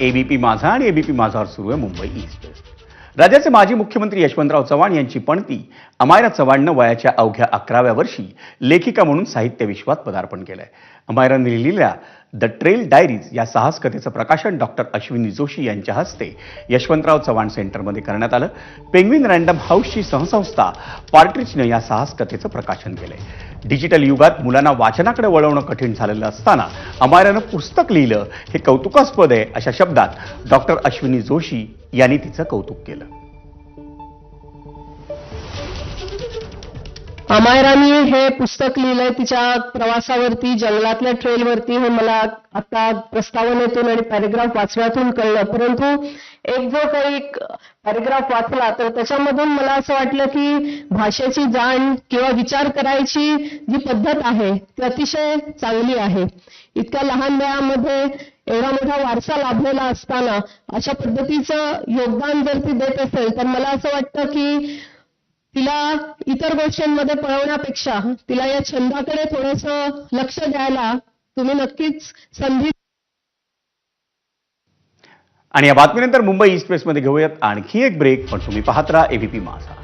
ABP माझा आणि ABP माझावर सुरू आहे मुंबई ईस्ट राज्याचे माजी मुख्यमंत्री यशवंतराव चव्हाण यांची पणती अमायरा चव्हाणनं वयाच्या अवघ्या अकराव्या वर्षी लेखिका म्हणून साहित्य विश्वात पदार्पण केलंय. अमायरानं लिहिलेल्या द ट्रेल डायरीज या साहस कथेचं प्रकाशन डॉक्टर अश्विनी जोशी यांच्या हस्ते यशवंतराव चव्हाण सेंटरमध्ये करण्यात आलं. पेंग्विन रँडम हाऊसची सहसंस्था पार्ट्रिजनं या साहस कथेचं प्रकाशन केलंय. डिजिटल युगात मुलांना वाचनाकडे वळवणं कठीण झालेलं असताना अमायरानं पुस्तक लिहिलं हे कौतुकास्पद आहे अशा शब्दात डॉक्टर अश्विनी जोशी यांनी तिचं कौतुक केलं. अमायरानी हे पुस्तक लिहिलंय तिच्या प्रवासावरती जंगलातल्या ट्रेलवरती हे मला आता प्रस्तावनेतून आणि पॅरेग्राफ वाचण्यातून कळलं. परंतु एक जो काही पॅरेग्राफ वाचला तर त्याच्यामधून मला असं वाटलं की भाषेची जाण किंवा विचार करायची जी पद्धत आहे ती अतिशय चांगली आहे. इतक्या लहान वयामध्ये एवढा मोठा वारसा लाभलेला असताना अशा पद्धतीचं योगदान जर ती देत असेल तर मला असं वाटतं की तिला इतर गोष्टींमध्ये पळवण्यापेक्षा तिला या छंदाकडे थोडस लक्ष द्यायला तुम्ही नक्कीच संधी आणि या बातमीनंतर मुंबई ईस्ट वेस्टमध्ये घेऊयात. आणखी एक ब्रेक पण तुम्ही पाहत राहा एबीपी माझा